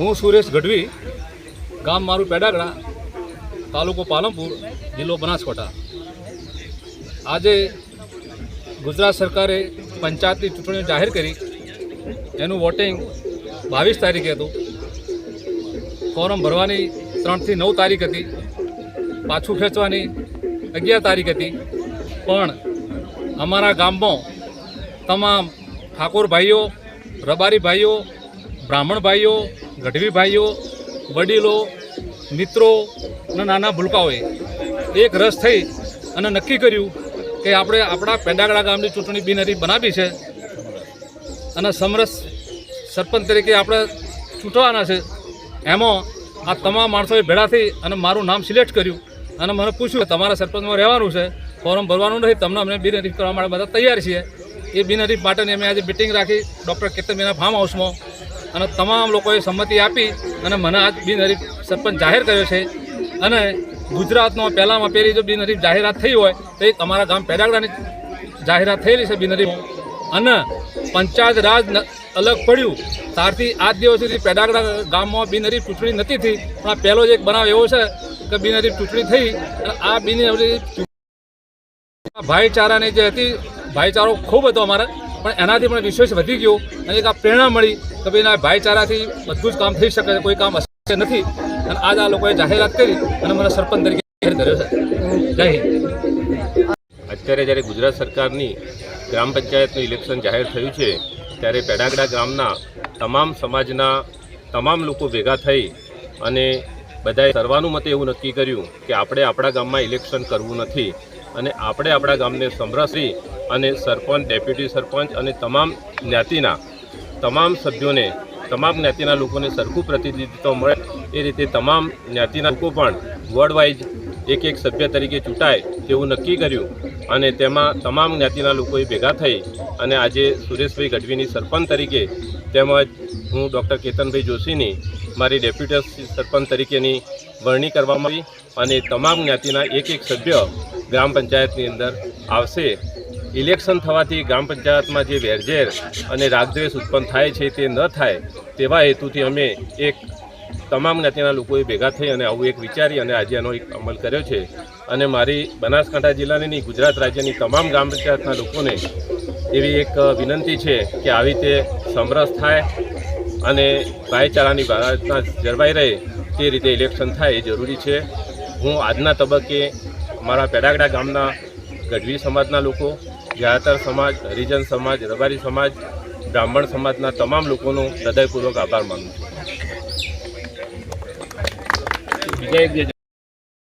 હું સુરેશ ગઢવી, ગામ મારું પેડાગડા તાલુકો પાલનપુર, જિલ્લો બનાસકાંઠા. આજે ગુજરાત સરકારે પંચાયતની ચૂંટણી જાહેર કરી. એનું વોટિંગ બાવીસ તારીખે હતું. ફોર્મ ભરવાની ત્રણથી નવ તારીખ હતી. પાછું ખેંચવાની અગિયાર તારીખ હતી. પણ અમારા ગામમાં તમામ ઠાકોર ભાઈઓ, રબારી ભાઈઓ બ્રાહ્મણ ભાઈઓ, ગઢવી ભાઈઓ, વડીલો, મિત્રો અને નાના ભૂલકાઓએ એક રસ થઈ અને નક્કી કર્યું કે આપણે આપણા પેંડાગળા ગામની ચૂંટણી બિનહરીફ બનાવી છે અને સમરસ સરપંચ તરીકે આપણે ચૂંટવાના છે. એમાં આ તમામ માણસોએ ભેળા થઈ અને મારું નામ સિલેક્ટ કર્યું અને મને પૂછ્યું કે તમારા સરપંચમાં રહેવાનું છે, ફોર્મ ભરવાનું નથી, તમને અમને બિનહરીફ કરવા માટે બધા તૈયાર છીએ. એ બિનહરીફ માટેની અમે આજે મિટિંગ રાખી, ડૉક્ટર કેતનબેના ફાર્મ હાઉસમાં અને તમામ લોકોએ સંમતિ આપી અને મને આજ બિનહરીફ સરપંચ જાહેર કર્યો છે. અને ગુજરાતનો પહેલામાં પહેલી જો બિનહરીફ જાહેરાત થઈ હોય, તો એ તમારા ગામ પેડાગડાની જાહેરાત થયેલી છે બિનહરીફ. અને પંચાયત રાજ અલગ પડ્યું. ત્યારથી આજ દિવસ સુધી પેડાગડા ગામમાં બિનહરીફ ચૂંટણી નથી થઈ. પણ પહેલો જ એક બનાવ એવો છે કે બિનહરીફ ચૂંટણી થઈ અને આ બિનહરીફ ભાઈચારાની જે હતી, ભાઈચારો ખૂબ હતો અમારે. પણ એનાથી પણ વિશ્વાસ વધી ગયો અને એક આ પ્રેરણા મળી કે ભાઈ એના ભાઈચારાથી બધું જ કામ થઈ શકે છે, કોઈ કામ અશક્ય નથી. અને આજ આ લોકોએ જાહેરાત કરી અને મને સરપંચ તરીકે કર્યો છે. જય હિન્દ. અત્યારે જ્યારે ગુજરાત સરકારની ગ્રામ પંચાયતનું ઇલેક્શન જાહેર થયું છે, ત્યારે પેડાગડા ગામના તમામ સમાજના તમામ લોકો ભેગા થઈ અને બધાએ સર્વાનુમતે એવું નક્કી કર્યું કે આપણે આપણા ગામમાં ઇલેક્શન કરવું નથી. અને આપણે આપણા ગામને સમરસી અને સરપંચ, ડેપ્યુટી સરપંચ અને તમામ જ્ઞાતિના, તમામ સભ્યોને, તમામ જ્ઞાતિના લોકોને સરખું પ્રતિનિધિત્વ મળે એ રીતે તમામ જ્ઞાતિના લોકો પણ વોર્ડ વાઇઝ એક એક સભ્ય તરીકે ચૂંટાય તેવું નક્કી કર્યું અને તેમાં તમામ જ્ઞાતિના લોકોએ ભેગા થઈ અને આજે સુરેશભાઈ ગઢવીની સરપંચ તરીકે તેમજ હું ડૉક્ટર કેતનભાઈ જોશીની, મારી ડેપ્યુટી સરપંચ તરીકેની વરણી કરવામાં આવી અને તમામ જ્ઞાતિના એક એક સભ્ય ગ્રામ પંચાયતની અંદર આવશે. ઇલેક્શન થવાથી ગ્રામ પંચાયતમાં જે વેરઝેર અને રાગદ્વેષ ઉત્પન્ન થાય છે તે ન થાય તેવા હેતુથી અમે એક તમામ જ્ઞાતિના લોકોએ ભેગા થઈ અને આવું એક વિચારી અને આજે એનો એક અમલ કર્યો છે. અને મારી બનાસકાંઠા જિલ્લાની નહીં, ગુજરાત રાજ્યની તમામ ગ્રામ પંચાયતના લોકોને એવી એક વિનંતી છે કે આવી રીતે સમરસ થાય અને ભાઈચારાની ભારતના જળવાઈ રહે તે રીતે ઇલેક્શન થાય એ જરૂરી છે. હું આજના તબક્કે મારા પેડાગડા ગામના ગઢવી સમાજના લોકો જ્યાતર સમાજ, હરિજન સમાજ, રબારી સમાજ, બ્રાહ્મણ સમાજના તમામ લોકોનો હૃદયપૂર્વક આભાર માનું છું. બીજા એક